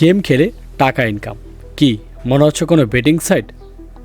Game খেলে টাকা income কি, মনে হচ্ছে কোনো বেটিং সাইট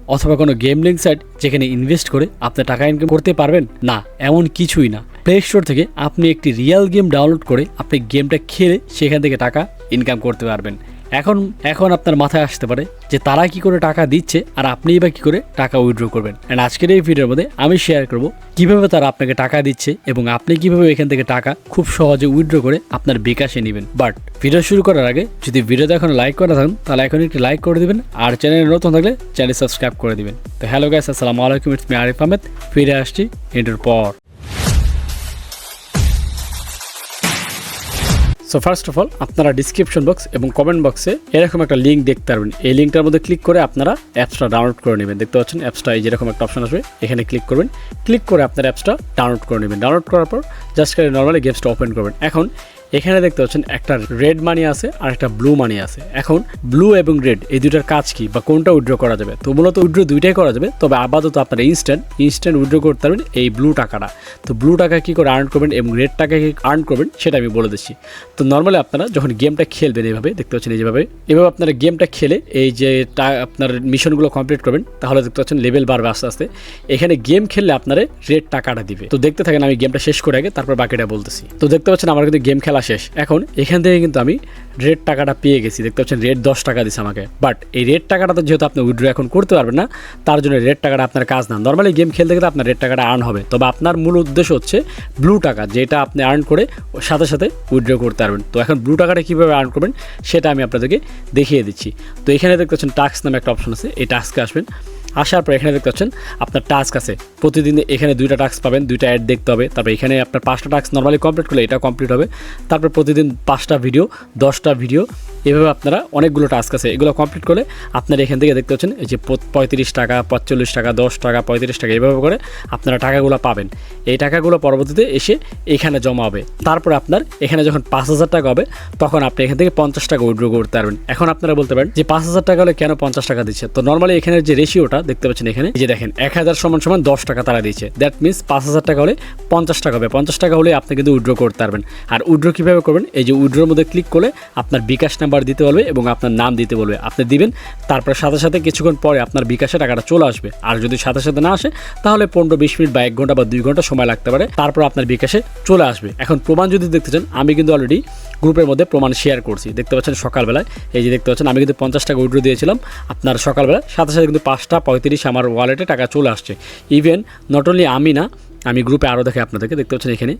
অথবা কোনো গেমলিং সাইট যেখানে ইনভেস্ট করে আপনি টাকা ইনকাম করতে পারবেন? না, এমন কিছুই না। প্লে স্টোর থেকে আপনি একটি রিয়াল গেম ডাউনলোড করে আপনি গেমটা খেলে সেখান থেকে টাকা ইনকাম করতে পারবেন। এখন এখন আপনার মাথায় আসতে পারে যে তারা কি করে টাকা দিচ্ছে আর আপনিই বা কি করে টাকা উইথড্র করবেন। অ্যান্ড আজকের এই ভিডিওর মধ্যে আমি শেয়ার করব কীভাবে তারা আপনাকে টাকা দিচ্ছে এবং আপনি কীভাবে এখান থেকে টাকা খুব সহজে উইথড্র করে আপনার বিকাশে নেবেন। বাট ভিডিও শুরু করার আগে যদি ভিডিওতে এখন লাইক করা থাকেন, তাহলে এখন একটি লাইক করে দিবেন আর চ্যানেলে নতুন থাকলে চ্যানেল সাবস্ক্রাইব করে দিবেন। তো হ্যালো গাইস আসসালামু আলাইকুম ইটস মি আরিফ আহমেদ ফিরে আসছি এটার পর। সো ফার্স্ট অফ অল আপনারা ডিসক্রিপশন বক্স এবং কমেন্ট বক্সে এরকম একটা লিঙ্ক দেখতে পারবেন। এই লিঙ্কটার মধ্যে ক্লিক করে আপনারা অ্যাপসটা ডাউনলোড করে নেবেন। দেখতে পাচ্ছেন অ্যাপসটা এই যেরকম একটা অপশন আসবে, এখানে ক্লিক করবেন। ক্লিক করে আপনার অ্যাপসটা ডাউনলোড করে নেবেন। ডাউনলোড করার পর জাস্ট করে নর্মালি গেমসটা ওপেন করবেন। এখন এখানে দেখতে পাচ্ছেন একটা রেড মানি আছে আর একটা ব্লু মানি আছে। এখন ব্লু এবং রেড এই দুইটার কাজ কি বা কোনটা উইড্রো করা যাবে? তো মূলত উইড্রো দুইটাই করা যাবে, তবে আপাতত আপনারা ইনস্ট্যান্ট ইনস্ট্যান্ট উইড্রো করতে পারবেন এই ব্লু টাকাটা। তো ব্লু টাকা কি করে আর্ন করবেন এবং রেড টাকা কি আর্ন করবেন সেটা আমি বলে দিচ্ছি। তো নর্মালি আপনারা যখন গেমটা খেলবেন এইভাবে, দেখতে পাচ্ছেন এই যেভাবে এভাবে আপনারা গেমটা খেলে এই যে আপনার মিশনগুলো কমপ্লিট করবেন, তাহলে দেখতে পাচ্ছেন লেভেল বাড়বে আস্তে আস্তে। এখানে গেম খেললে আপনারা রেড টাকাটা দিবে। তো দেখতে থাকেন আমি গেমটা শেষ করে আগে, তারপর বাকিটা বলতেছি। তো দেখতে পাচ্ছেন আমার কিন্তু গেম খেলা শেষ। এখন এখান থেকে কিন্তু আমি রেড টাকাটা পেয়ে গেছি। দেখতে পাচ্ছেন রেড দশ টাকা দিছে আমাকে। বাট এই রেড টাকাটা তো যেহেতু আপনি উইড্রো এখন করতে পারবেন না, তার জন্য রেড টাকাটা আপনার কাজ না। নর্মালি গেম খেলতে গেলে আপনার রেড টাকাটা আর্ন হবে। তবে আপনার মূল উদ্দেশ্য হচ্ছে ব্লু টাকা, যেটা আপনি আর্ন করে সাথে সাথে উইড্রো করতে পারবেন। তো এখন ব্লু টাকাটা কীভাবে আর্ন করবেন, সেটা আমি আপনাদেরকে দেখিয়ে দিচ্ছি। তো এখানে দেখতে পাচ্ছেন টাস্ক নামে একটা অপশন আছে। এই টাস্কে আসবেন। আসার পর এখানে দেখতে পাচ্ছেন, আপনার টাস্ক আছে। প্রতিদিন এখানে দুইটা টাস্ক পাবেন, দুইটা অ্যাড দেখতে হবে। তারপর এখানে আপনার পাঁচটা টাস্ক নর্মালি কমপ্লিট করলে এটা কমপ্লিট হবে। তারপর প্রতিদিন পাঁচটা ভিডিও দশটা ভিডিও এভাবে আপনারা অনেকগুলো টাস্ক আছে। এগুলো কমপ্লিট করলে আপনারা এখান থেকে দেখতে পাচ্ছেন, এই যে পঁয়ত্রিশ টাকা, পঁয়তাল্লিশ টাকা, দশ টাকা, পঁয়ত্রিশ টাকা, এভাবে করে আপনারা টাকাগুলো পাবেন। এই টাকাগুলো পরবর্তীতে এসে এখানে জমা হবে। তারপর আপনার এখানে যখন পাঁচ হাজার টাকা হবে, তখন আপনি এখান থেকে পঞ্চাশ টাকা উইড্রো করতে পারবেন। এখন আপনারা বলতে পারেন যে পাঁচ হাজার টাকা হলে কেন পঞ্চাশ টাকা দিচ্ছে? তো নর্মালি এখানে যে রেশিওটা দেখতে পাচ্ছেন এখানে যে দেখেন, এক হাজার সমান সমান দশ টাকা তারা দিচ্ছে দ্যাট মিনস পাঁচ হাজার টাকা হলে পঞ্চাশ টাকা হবে। পঞ্চাশ টাকা হলে আপনি কিন্তু উইড্রো করতে পারবেন। আর উইড্রো কীভাবে করবেন? এই যে উইড্রোর মধ্যে ক্লিক করলে আপনার বিকাশ নাম্বার দিতে বলবে এবং আপনার নাম দিতে বলবে। আপনি দিবেন, তারপর সাথে সাথে কিছুক্ষণ পরে আপনার বিকাশে টাকাটা চলে আসবে। আর যদি সাথে সাথে না আসে, তাহলে পনেরো বিশ মিনিট বা এক ঘণ্টা বা দুই ঘণ্টা সময় লাগতে পারে, তারপর আপনার বিকাশে চলে আসবে। এখন প্রমাণ যদি দেখতে চান, আমি কিন্তু অলরেডি গ্রুপের মধ্যে প্রমাণ শেয়ার করছি। দেখতে পাচ্ছেন সকালবেলায়, এই যে দেখতে পাচ্ছেন, আমি কিন্তু পঞ্চাশ টাকা উইড্রো দিয়েছিলাম। আপনার সকালবেলা সাথে সাথে কিন্তু পাঁচটা পঁয়ত্রিশ আমার ওয়ালেটে টাকা চলে আসছে। ইভেন নট অনলি আমি না, আমি গ্রুপে আরও দেখে আপনাদেরকে, দেখতে পাচ্ছেন এখানে।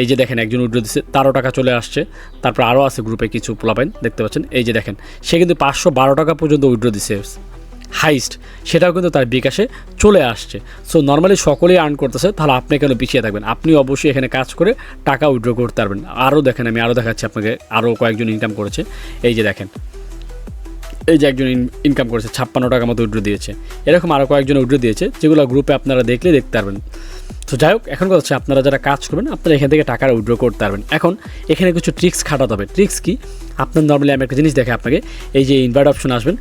এই যে দেখেন, একজন উইড্রো দিচ্ছে তারও টাকা চলে আসছে। তারপর আরও আছে গ্রুপে কিছু পোলাপাইন, দেখতে পাচ্ছেন? এই যে দেখেন, সে কিন্তু পাঁচশো বারো টাকা পর্যন্ত উইড্রো দিচ্ছে হাইস্ট, সেটাও কিন্তু তার বিকাশে চলে আসছে। সো নর্মালি সকলেই আর্ন করতেছে, তাহলে আপনি কেন পিছিয়ে থাকবেন? আপনি অবশ্যই এখানে কাজ করে টাকা উইড্রো করতে পারবেন। আরও দেখেন, আমি আরও দেখাচ্ছি আপনাকে, আরও কয়েকজন ইনকাম করেছে। এই যে দেখেন, এই যে একজন ইনকাম করেছে, ছাপ্পান্ন টাকা মতো উইড্রো দিয়েছে। এরকম আরও কয়েকজন উইড্রো দিয়েছে, যেগুলো গ্রুপে আপনারা দেখলে দেখতে পারবেন। তো যাই হোক, এখন কথা হচ্ছে আপনারা যারা কাজ করবেন, আপনারা এখান থেকে টাকা উইড্রো করতে পারবেন। এখন এখানে কিছু ট্রিক্স খাটাতে হবে। ট্রিক্স কি? আপনার নর্মালি আমি একটা জিনিস দেখে আপনাকে। এই যে ইনভার্ট অপশন আসবেন।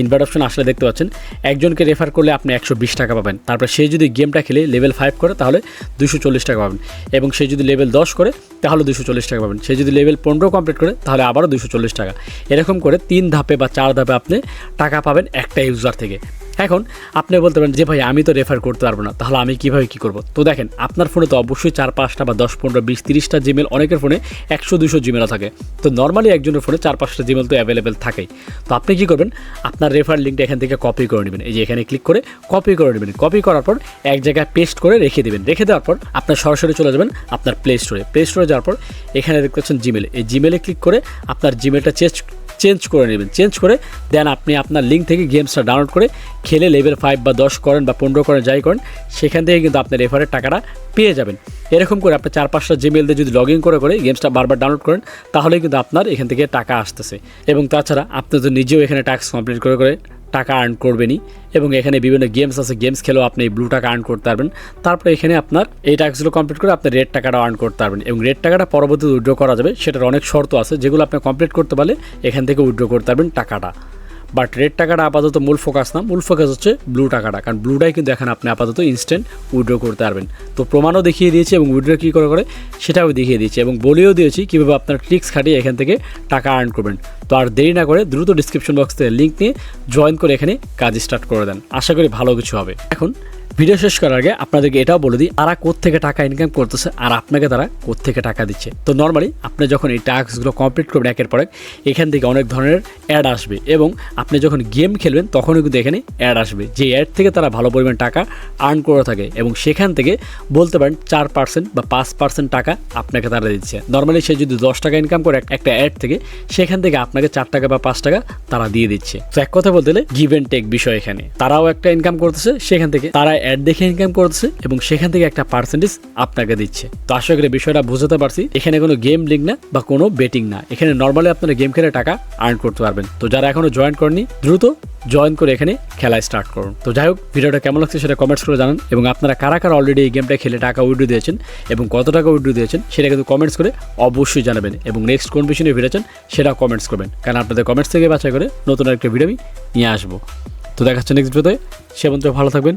ইনভার্ট অপশন আসলে দেখতে পাচ্ছেন, একজনকে রেফার করলে আপনি একশো বিশ টাকা পাবেন। তারপরে সে যদি গেমটা খেলে লেভেল ফাইভ করে, তাহলে দুশো চল্লিশ টাকা পাবেন। এবং সে যদি লেভেল দশ করে, তাহলে দুশো চল্লিশ টাকা পাবেন। সে যদি লেভেল পনেরো কমপ্লিট করে, তাহলে আবারও দুশো চল্লিশ টাকা। এরকম করে তিন ধাপে বা চার ধাপে আপনি টাকা পাবেন একটা ইউজার থেকে। এখন আপনি বলতে পারেন যে, ভাই, আমি তো রেফার করতে পারব না, তাহলে আমি কীভাবে কী করব? তো দেখেন, আপনার ফোনে তো অবশ্যই চার পাঁচটা বা দশ পনেরো বিশ তিরিশটা জিমেল অনেকের ফোনে একশো দুশো জিমেলও থাকে। তো নর্মালি একজনের ফোনে চার পাঁচটা জিমেল তো অ্যাভেলেবেল থাকেই। তো আপনি কী করবেন, আপনার রেফার লিঙ্কটা এখান থেকে কপি করে নেবেন। এই যে এখানে ক্লিক করে কপি করে নেবেন। কপি করার পর এক জায়গায় পেস্ট করে রেখে দেবেন। রেখে দেওয়ার পর আপনার সরাসরি চলে যাবেন আপনার প্লে স্টোরে প্লে স্টোরে যাওয়ার পর এখানে দেখতে পাচ্ছেন জিমেল এই জিমেলে ক্লিক করে আপনার জিমেলটা চেঞ্জ চেঞ্জ করে নেবেন। চেঞ্জ করে দেন আপনি আপনার লিঙ্ক থেকে গেমসটা ডাউনলোড করে খেলে লেভেল ফাইভ বা দশ করেন বা পনেরো করেন, যাই করেন, সেখান থেকে কিন্তু আপনার রেফারের টাকাটা পেয়ে যাবেন। এরকম করে আপনি চার পাঁচটা জিমেল দিয়ে যদি লগ ইন করে করে গেমসটা বারবার ডাউনলোড করেন তাহলে কিন্তু আপনার এখান থেকে টাকা আসতেছে। এবং তাছাড়া আপনি তো নিজেও এখানে টাস্ক কমপ্লিট করে করে টাকা আর্ন করবেনই। এবং এখানে বিভিন্ন গেমস আছে গেমস খেলেও আপনি এই ব্লু টাকা আর্ন করতে পারবেন। তারপরে এখানে আপনার এই টাস্কগুলো কমপ্লিট করে আপনি রেড টাকাটা আর্ন করতে পারবেন। এবং রেড টাকাটা পরবর্তীতে উইড্রো করা যাবে, সেটার অনেক শর্ত আছে, যেগুলো আপনি কমপ্লিট করতে পারলে এখান থেকে উইড্রো করতে পারবেন টাকাটা। বাট রেড টাকাটা আপাতত মূল ফোকাস না, মূল ফোকাস হচ্ছে ব্লু টাকাটা। কারণ ব্লুটাই কিন্তু এখন আপনি আপাতত ইনস্ট্যান্ট উইড্রো করতে পারবেন। তো প্রমাণও দেখিয়ে দিয়েছি এবং উইড্রো কী করে করে, সেটাও দেখিয়ে দিয়েছি এবং বলেও দিয়েছি কীভাবে আপনার ক্লিক্স খাটিয়ে এখান থেকে টাকা আর্ন করবেন। তো আর দেরি না করে দ্রুত ডিসক্রিপশন বক্স থেকে লিঙ্ক নিয়ে জয়েন করে এখানে কাজ স্টার্ট করে দেন। আশা করি ভালো কিছু হবে। এখন ভিডিও শেষ করার আগে আপনাদেরকে এটাও বলে দিই, তারা থেকে টাকা ইনকাম করতেছে আর আপনাকে তারা থেকে টাকা দিচ্ছে। তো নর্মালি আপনি যখন এই টাস্কগুলো কমপ্লিট করবেন একের পর এখান থেকে অনেক ধরনের অ্যাড আসবে এবং আপনি যখন গেম খেলবেন তখনও কিন্তু এখানে অ্যাড আসবে। যে অ্যাড থেকে তারা ভালো পরিমাণ টাকা আর্ন করে থাকে এবং সেখান থেকে বলতে পারেন চার পার্সেন্ট বা পাঁচ পার্সেন্ট টাকা আপনাকে তারা দিচ্ছে। নর্মালি সে যদি দশ টাকা ইনকাম করে একটা অ্যাড থেকে, সেখান থেকে আপনাকে চার টাকা বা পাঁচ টাকা তারা দিয়ে দিচ্ছে। তো এক কথা বলতে গেলে গিভ অ্যান্ড টেক বিষয় এখানে। তারাও একটা ইনকাম করতেছে, সেখান থেকে তারা অ্যাড দেখে ইনকাম করছে এবং সেখান থেকে একটা পার্সেন্টেজ আপনাকে দিচ্ছে। তো আশা করি বিষয়টা বুঝতে পারছি। এখানে কোনো গেম লিঙ্ক না বা কোনো বেটিং না। এখানে নর্মালি আপনারা গেম খেলে টাকা আর্ন করতে পারবেন। তো যারা এখনও জয়েন করেনি দ্রুত জয়েন করে এখানে খেলা স্টার্ট করুন। তো যাই হোক, ভিডিওটা কেমন লাগছে সেটা কমেন্টস করে জানান এবং আপনারা কারা কারা অলরেডি এই গেমটা খেলে টাকা উইড্রো দিয়েছেন এবং কত টাকা উইড্রো দিয়েছেন সেটা কিন্তু কমেন্টস করে অবশ্যই জানাবেন এবং নেক্সট কোন বিষয়ে চান সেটা কমেন্টস করবেন। কারণ আপনাদের কমেন্টস থেকে বাছাই করে নতুন একটা ভিডিও আমি নিয়ে আসব। তো দেখাচ্ছে নেক্সট ভিডিওতে সে ভালো থাকবেন।